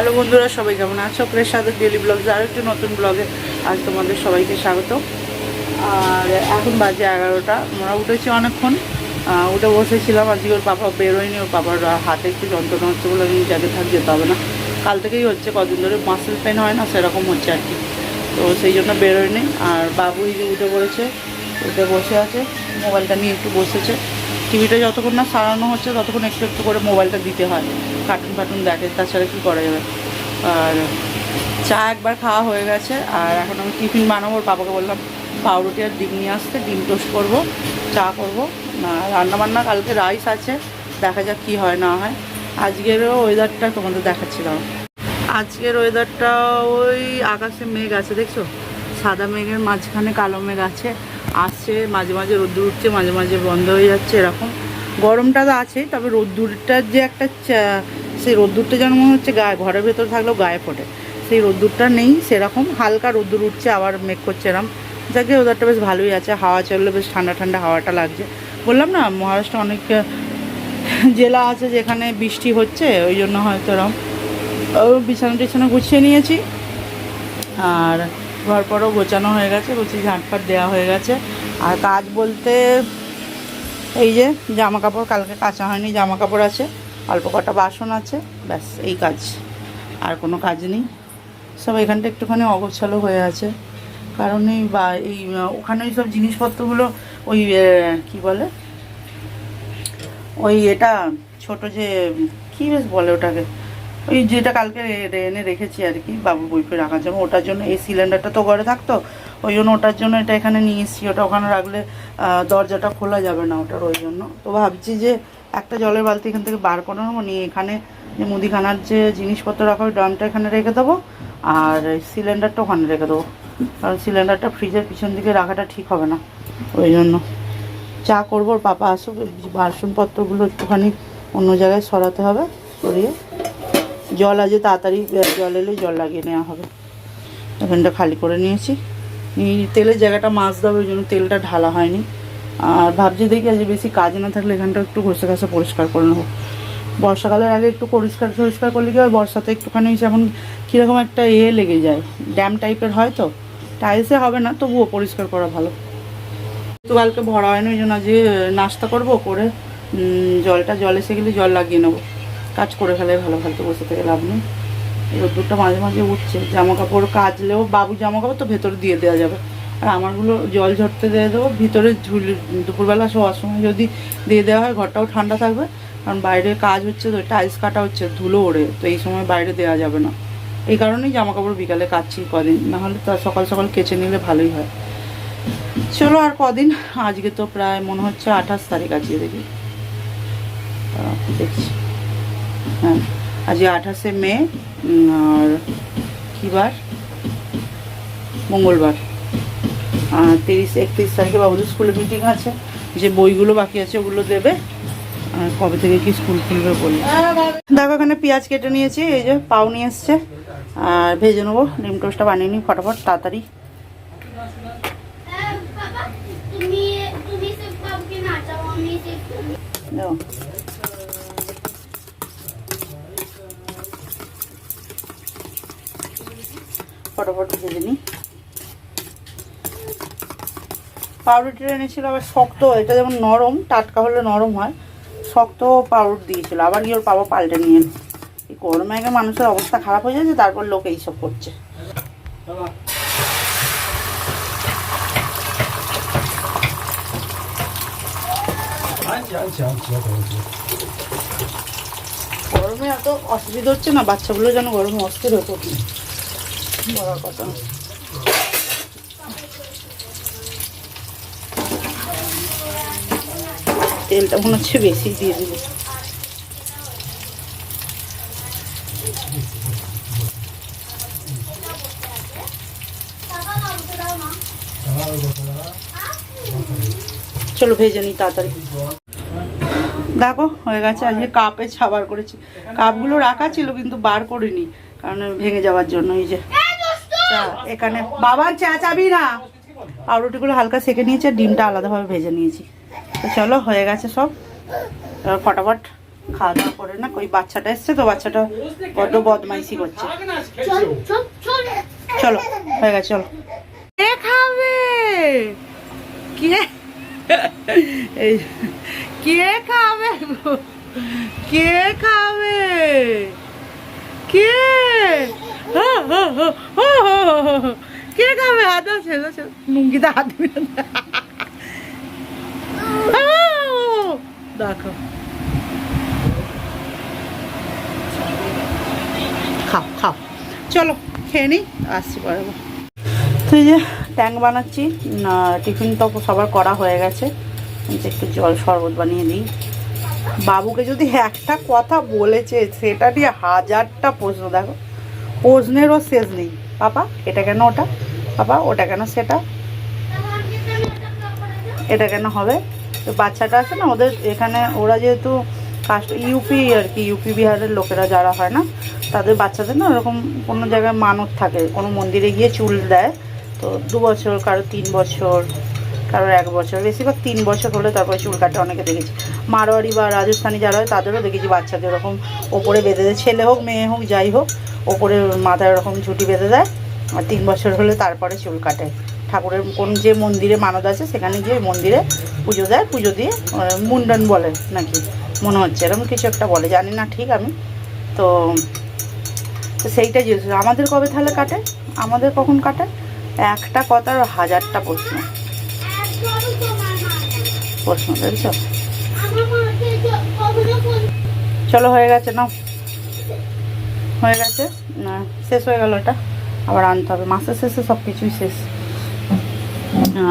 Hello বন্ধুরা, সবাই কেমন আছো? প্রের সাথে ডেলি ব্লগ আর একটি নতুন ব্লগে আজ তোমাদের সবাইকে স্বাগত। আর এখন বাজে এগারোটা, আমরা উঠেছি অনেকক্ষণ। উঠে বসেছিলাম, আজকে ওর পাপা বেরোয়নি, ওর পাপার হাতে একটু যন্ত্রণা হচ্ছে বলে আমি যাকে থাক যেতে হবে না। কাল থেকেই হচ্ছে, কদিন ধরে মাসেল পেন হয় না, সেরকম হচ্ছে আর কি। তো সেই জন্য বেরোয়নি। আর বাবু উঠে পড়েছে, উঠে বসে আছে, মোবাইলটা নিয়ে একটু বসেছে। টিভিটা যতক্ষণ না সারানো হচ্ছে, ততক্ষণ একটু একটু করে মোবাইলটা দিতে হয়। কার্টুন ফার্টুন দেখে, তাছাড়া কী করা যাবে? আর চা একবার খাওয়া হয়ে গেছে, আর এখন আমি টিফিন বানাবো। বাবাকে বললাম, পাউরুটি আর ডিম নিয়ে আসতে, ডিম টোস্ট করব, চা করব। রান্নাবান্না কালকে রাইস আছে, দেখা যাক কী হয়, না হয়। আজকেরও ওয়েদারটা তোমাদের দেখাচ্ছিলাম। আজকের ওয়েদারটা ওই আকাশে মেঘ আছে, দেখছ? সাদা মেঘের মাঝখানে কালো মেঘ আছে। আসছে মাঝে মাঝে রোদ্দুর উঠছে, মাঝে মাঝে বন্ধ হয়ে যাচ্ছে, এরকম। গরমটা তো আছে তবে রোদ্দুরটার যে একটা সেই রোদ্দুরটা যেন মনে হচ্ছে গায়ে ঘরের ভেতর থাকলেও গায়ে ফোটে। সেই রোদ্দুরটা নেই, সেরকম। হালকা রোদ্দুর উঠছে, আবার মেঘ করছে এরম। যাকে ওয়েদারটা বেশ ভালোই আছে, হাওয়া চললে বেশ ঠান্ডা ঠান্ডা হাওয়াটা লাগছে। বললাম না, মহারাষ্ট্র অনেক জেলা আছে যেখানে বৃষ্টি হচ্ছে, ওই জন্য হয়তো এরম। বিছানা টিছানা গুছিয়ে নিয়েছি। আর ঘর পরও গোছানো হয়ে গেছে গুছিয়ে ঝাঁটফাট দেওয়া হয়ে গেছে। আর কাজ বলতে এই যে জামা কাপড় কালকে কাঁচা হয়নি জামা কাপড় আছে, অল্প কটা বাসন আছে, ব্যাস, এই কাজ। আর কোনো কাজ নেই। সব এখানটা একটুখানি অগোছালো হয়ে আছে। কারণ এই বা, এই ওখানে ওই সব জিনিসপত্রগুলো, ওই কি বলে? ওই এটা, ছোট যে, কী বেশ বলে ওটাকে? ওই যেটা কালকে এনে রেখেছি আর কি, বাবু বইপে রাখার জন্য। ওটার জন্য এই সিলিন্ডারটা তো ঘরে থাকতো, ওই জন্য ওটার জন্য এটা এখানে নিয়ে এসেছি। ওটা ওখানে রাখলে দরজাটা খোলা যাবে না ওটার, ওই জন্য। তো ভাবছি যে একটা জলের বালতি এখান থেকে বার করে নেব, নিয়ে এখানে যে মুদিখানার যে জিনিসপত্র রাখা ওই ড্রামটা এখানে রেখে দেবো আর সিলিন্ডারটা ওখানে রেখে দেবো। কারণ সিলিন্ডারটা ফ্রিজের পিছন দিকে রাখাটা ঠিক হবে না, ওই জন্য। চা করব পাপা আসুক, বাসনপত্রগুলো একটুখানি অন্য জায়গায় সরাতে হবে, সরিয়ে। জল আছে, তাড়াতাড়ি জল এলে জল লাগিয়ে নেওয়া হবে। এখানটা খালি করে নিয়েছি। এই তেলের জায়গাটা মাছ দেবে ওই জন্য তেলটা ঢালা হয়নি। আর ভাবছি দেখি আজ বেশি কাজ না থাকলে এখানটা একটু ঘষে ঘষে পরিষ্কার করে নেব। বর্ষাকালের আগে একটু পরিষ্কার পরিষ্কার করলে কি হয়, বর্ষাতে একটুখানি যেমন কীরকম একটা এ লেগে যায়। ড্যাম টাইপের হয় তো, টাইলসে হবে না, তবুও পরিষ্কার করা ভালো। তো কালকে ভরা হয়নি, ওই জন্য আজকে নাস্তা করব, করে জলটা, জল এসে গেলে জল লাগিয়ে নেব। কাজ করে ফেলে, ভালো ফালতু বসে থেকে লাভ নেই। রোদ্দুরটা মাঝে মাঝে উঠছে জামা কাপড় কাচলেও বাবু জামা কাপড় তো ভেতরে দিয়ে দেওয়া যাবে। আর আমারগুলো জল ঝরতে দিয়ে দেবো, ভিতরে ঝুলি, দুপুরবেলা শোয়ার সময় যদি দিয়ে দেওয়া হয়, ঘরটাও ঠান্ডা থাকবে। কারণ বাইরে কাজ হচ্ছে তো টাইলস কাটা হচ্ছে, ধুলো ওড়ে, তো এই সময় বাইরে দেওয়া যাবে না। এই কারণেই জামা কাপড় বিকালে কাচ্ছি কদিন, নাহলে তো সকাল সকাল কেচে নিলে ভালোই হয়। চলো আর কদিন, আজকে তো প্রায় মনে হচ্ছে আঠাশ তারিখ আজকে দেখি। দেখছি। হ্যাঁ, আজ আঠাশে মে আর কী বার মঙ্গলবার। আর তিরিশ একত্রিশ তারিখে বাবুদের স্কুলে মিটিং আছে। যে বইগুলো বাকি আছে ওগুলো দেবে। আর কবে থেকে কি স্কুল খুলবে বলি দেখো এখানে পেঁয়াজ কেটে নিয়েছি এই যে পাও নিয়ে এসছে। আর ভেজে নেব ডিম টোস্টটা বানিয়ে নিই ফটাফট তাড়াতাড়ি। দেখো ফটাফট ভেজে নিই। পাউরুটিটা এনেছিল আবার শক্ত, এটা যেমন নরম, টাটকা হলে নরম হয়, শক্ত পাউরুটি দিয়েছিল। আবার কি ওর পাবা পাল্টে নিয়ে। এই গরমে আগে মানুষের অবস্থা খারাপ হয়ে যাচ্ছে, তারপর লোক এইসব করছে। গরমে এত অসুবিধা হচ্ছে না, বাচ্চাগুলো যেন গরমে অস্থির হয়ে পড়ছে। তেলটা মনে হচ্ছে বেশি দিয়ে চলো ভেজে নিই তাড়াতাড়ি। দেখো, হয়ে গেছে, আজকে কাপে ছাবার করেছি। কাপগুলো রাখা ছিল, কিন্তু বার করিনি, কারণ ভেঙে যাওয়ার জন্য, এই যে। এখানে বাবার চা চাবি না। পাউরুটিগুলো হালকা সেকে নিয়েছি আর ডিমটা আলাদাভাবে ভেজে নিয়েছি। তো চলো, হয়ে গেছে সব। এবার ফটাফট খাওয়া দাওয়া করে না ওই বাচ্চাটা এসছে তো, বাচ্চাটা বড্ড বদমাইশি করছে। চল, হয়ে গেছে, চলো। কে খাবে? কে? কে খাবে? কে খাবে? কে? হো, হো, হো, হো, হো, হো, হো। কে খাবে হাত হাত দিবি। দেখো খাও খাও চলো খেয়ে নিই আসছি পরে আবার। তো এই যে ট্যাঙ্ক বানাচ্ছি টিফিন তো সবার করা হয়ে গেছে একটু জল শরবত বানিয়ে দিই বাবুকে যদি একটা কথা বলেছে সেটা নিয়ে হাজারটা প্রশ্ন দেখো প্রশ্নেরও শেষ নেই। পাপা, এটা কেন ওটা? পাপা, ওটা কেন সেটা? এটা কেন হবে? তো বাচ্চাটা আছে না, ওদের এখানে ওরা যেহেতু কাস্ট ইউপি আর কি, ইউপি বিহারের লোকেরা যারা হয় না, তাদের বাচ্চাদের না ওরকম কোনো জায়গায় মানত থাকে। কোনো মন্দিরে গিয়ে চুল দেয়, তো দু বছর, কারও তিন বছর কারোর এক বছর, বেশিরভাগ তিন বছর হলে তারপরে চুল কাটে, অনেকে দেখেছি। মারোয়ারি বা রাজস্থানি যারা হয়, তাদেরও দেখেছি বাচ্চাদের ওরকম ওপরে বেঁধে দেয়। ছেলে হোক, মেয়ে হোক, যাই হোক ওপরে মাথায় ওরকম ঝুঁটি বেঁধে দেয় আর তিন বছর হলে তারপরে চুল কাটে। ঠাকুরের কোন যে মন্দিরে মানত আছে সেখানে গিয়ে মন্দিরে পুজো দেয় পুজো দিয়ে মুন্ডন বলে নাকি মনে হচ্ছে এরকম কিছু একটা বলে জানি না ঠিক আমি। তো তো সেইটা জিজ্ঞেস আমাদের কবে তাহলে কাটে? আমাদের কখন কাটে? একটা কথার হাজারটা প্রশ্ন। প্রশ্ন চলো হয়ে গেছে নাও। হয়ে গেছে। শেষ হয়ে গেল এটা। আবার আনতে হবে। মাসের শেষে সব কিছুই শেষ।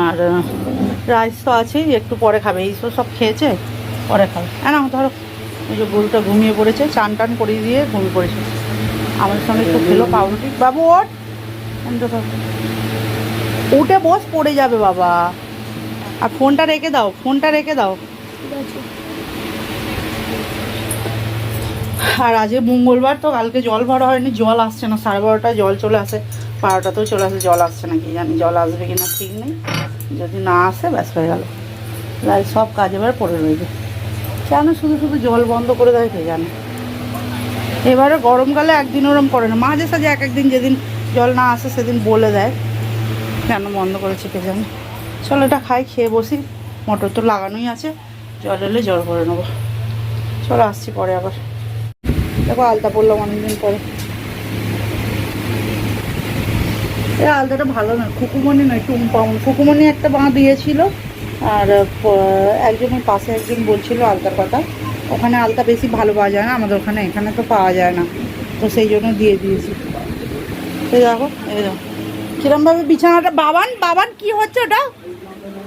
আর রাইস তো আছেই। একটু পরে খাবে। এই সব খেয়েছে? পরে খাবে। হ্যাঁ না, ধরো ওই যে গরুটা ঘুমিয়ে পড়েছে, চান টান করিয়ে দিয়ে ঘুমিয়ে পড়েছে। আমার সঙ্গে একটু খেলো, পাউরুটি। বাবু ওট উঠে বস, পড়ে যাবে বাবা। আর ফোনটা রেখে দাও, ফোনটা রেখে দাও। আর আজকে মঙ্গলবার তো কালকে জল ভরা হয়নি, জল আসছে না, সাড়ে বারোটায় জল চলে আসে, বারোটাতেও চলে আসে, জল আসছে না, কি জানি জল আসবে কি না ঠিক নেই, যদি না আসে ব্যাস হয়ে গেল। তাই সব কাজ এবার পড়ে রয়েছে কেন শুধু শুধু জল বন্ধ করে দেয় কে জানে? এবারে গরমকালে একদিন ওরম করে না, মাঝে সাঝে এক একদিন যেদিন জল না আসে সেদিন বলে দেয়, কেন বন্ধ করেছে কে জানে। চলো এটা খাই, খেয়ে বসি, মোটর তো লাগানোই আছে, জল এলে জল করে নেব। চলো আসছি পরে আবার। দেখো আলতা পরলাম অনেকদিন পরে। এই আলতাটা ভালো নয় খুকুমনি নয় টুমপাউন খুকুমনি একটা বাঁ দিয়েছিল আর একজনের পাশে একজন বলছিল আলতার কথা। ওখানে আলতা বেশি ভালো পাওয়া যায় না, আমাদের ওখানে এখানে তো পাওয়া যায় না। তো সেই জন্য দিয়ে দিয়েছি। এই দেখো এই দেখো। কিরমভাবে বিছানাটা, বাবান বাবান, কি হচ্ছে ওটা?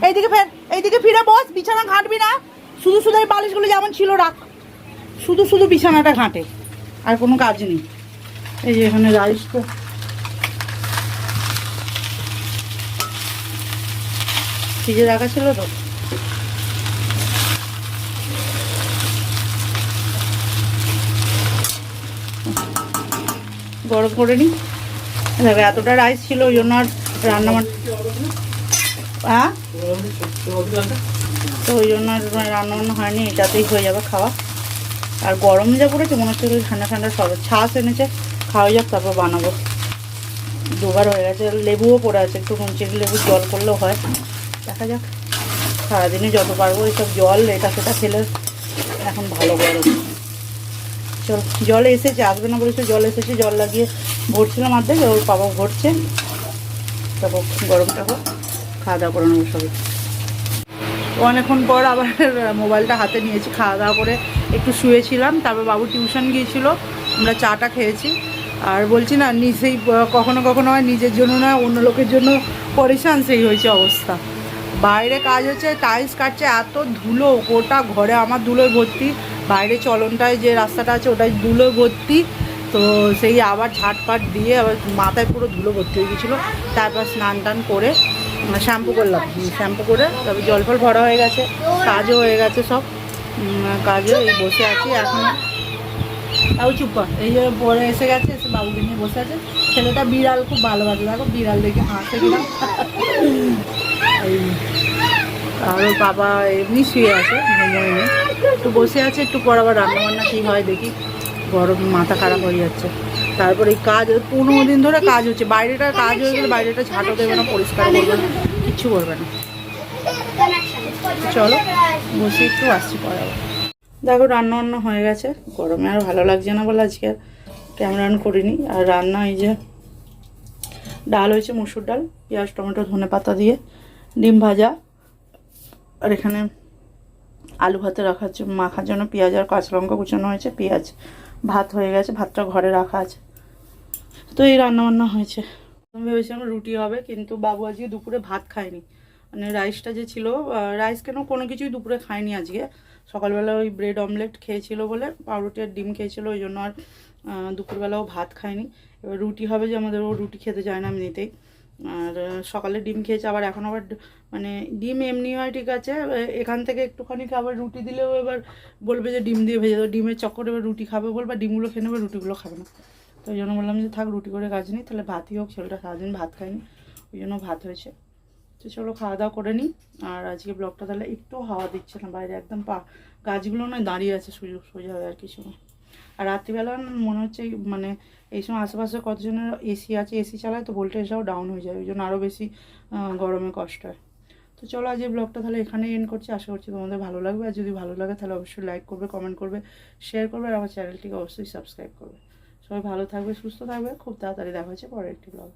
এইদিকে ফের, এইদিকে ফিরে বস, বিছানা ঘাঁটবি না। শুধু শুধু এই বালিশগুলো যেমন ছিল রাখ। শুধু শুধু বিছানাটা ঘাঁটে। আর কোনো কাজ নেই। এই যে এখানে রাইস তো। ফ্রিজে রাখা ছিল তো। গরম করে নি। দেখো এতটা রাইস ছিল ওই জন্য আর রান্না হ্যাঁ? তো ওই জন্য আর রান্না বান্না হয়নি এটাতেই হয়ে যাবে খাওয়া। আর গরম যা পড়েছে, মনে হচ্ছে ঠান্ডা ঠান্ডা সব ছাস এনেছে খাওয়া যাক, তারপর বানাবো। দুবার হয়ে গেছে, লেবুও পড়ে আছে, একটু নুনচিনি লেবু জল করলেও হয়। দেখা যাক, সারাদিনে যত পারব এইসব জল, এটা সেটা খেলে এখন ভালো গরম। চল, জল এসেছে, আসবে না বলেছে, জল এসেছে, জল লাগিয়ে ভরছিলাম অর্ধেক ওর বাবা ভরছে। তারপর গরমটা হোক, খাওয়া দাওয়া করে নেব সবাই অনেকক্ষণ পর আবার মোবাইলটা হাতে নিয়েছি, খাওয়া দাওয়া করে একটু শুয়েছিলাম, তারপর বাবু টিউশন গিয়েছিল, আমরা চাটা খেয়েছি। আর বলছি না নিজেই কখনো কখনো হয় নিজের জন্য না অন্য লোকের জন্য পরেশান সেই হয়েছে অবস্থা। বাইরে কাজ হচ্ছে, টাইলস কাটছে, এত ধুলো, গোটা ঘরে আমার ধুলোয় ভর্তি। বাইরে চলনটায় যে রাস্তাটা আছে ওটাই ধুলো ভর্তি। তো সেই আবার ঝাটপাট দিয়ে আবার মাথায় পুরো ধুলো ভর্তি হয়ে গেছিল তারপর স্নান টান করে শ্যাম্পু করলাম। শ্যাম্পু করে তারপর জল ফল ভরা হয়ে গেছে, কাজও হয়ে গেছে সব। কাজে এই বসে আছি এখন। তাও চুপ কর। এই যে পরে এসে গেছে এসে বাবুকে নিয়ে বসে আছে। ছেলেটা বিড়াল খুব ভালোবাসে দেখো বিড়াল দেখে হাসে কিনা। এই আর বাবা এমনি শুয়ে আছে ঘুমোয়নি। একটু বসে আছে একটু পর আবার রান্না বান্না কী হয় দেখি। গরম মাথা খারাপ হয়ে যাচ্ছে। তারপর এই কাজ পনেরো দিন ধরে কাজ হচ্ছে। বাইরেটা কাজ হয়ে গেলে বাইরেটা ঝাঁটো দেবে না পরিষ্কার করবে না। কিচ্ছু করবে না। চলো, বসে একটু আসছি পরে দেখো, রান্না বান্না হয়ে গেছে। গরমে আর ভালো লাগছে না বলে আজকে ক্যামেরা অন করিনি। আর রান্না এই যে ডাল হয়েছে, মুসুর ডাল, পেঁয়াজ, টমেটো, ধনে পাতা দিয়ে ডিম ভাজা। আর এখানে আলু ভাতে রাখার জন্য মাখার জন্য পেঁয়াজ আর কাঁচা লঙ্কা কুচানো হয়েছে। পেঁয়াজ ভাত হয়ে গেছে, ভাতটা ঘরে রাখা আছে। তো এই রান্না বান্না হয়েছে। ভেবেছিলাম রুটি হবে, কিন্তু বাবু আজকে দুপুরে ভাত খায়নি। মানে রাইসটা যে ছিল রাইস কেন কোনো কিছুই দুপুরে খায়নি আজকে। সকালবেলা ওই ব্রেড অমলেট খেয়েছিল বলে, পাউরুটি আর ডিম খেয়েছিল, ওই জন্য আর দুপুরবেলাও ভাত খায়নি এবার রুটি হবে যে আমাদের, ও রুটি খেতে চায় না এমনিতেই। আর সকালে ডিম খেয়েছে, আবার এখন আবার মানে ডিম এমনি হয় ঠিক আছে এখান থেকে একটুখানি আবার রুটি দিলেও এবার বলবে যে ডিম দিয়ে ভেজে দাও, ডিমের চক্করে এবার রুটি খাবে বলবে ডিমগুলো খেয়ে নেবে, রুটিগুলো খাবে না। তো ওই জন্য বললাম যে থাক, রুটি করে কাজ নেই, তাহলে ভাতই হোক, ছেলেটা সারাদিন ভাত খায়নি, ওই জন্য ভাত হয়েছে। তো চলো খাওয়া দাওয়া করে নিই। আর আজকে ব্লগটা তাহলে একটু হাওয়া দিচ্ছে না, বাইরে একদম পা গাছগুলো নয়, দাঁড়িয়ে আছে সুযোগ সোজা হয়ে আর কিছু আর রাত্রিবেলা মনে হচ্ছে মানে এই সময় আশেপাশে কতজনের এসি আছে এসি চালায় তো ভোল্টেজটাও ডাউন হয়ে যায়, ওই জন্য আরও বেশি গরমে কষ্ট হয়। তো চলো আজ এই ব্লগটা তাহলে এখানেই এন্ড করছি, আশা করছি তোমাদের ভালো লাগবে। আর যদি ভালো লাগে তাহলে অবশ্যই লাইক করবে কমেন্ট করবে শেয়ার করবে, আর আমার চ্যানেলটিকে অবশ্যই সাবস্ক্রাইব করবে। সবাই ভালো থাকবে, সুস্থ থাকবে, খুব তাড়াতাড়ি দেখা হচ্ছে পরের একটি ব্লগ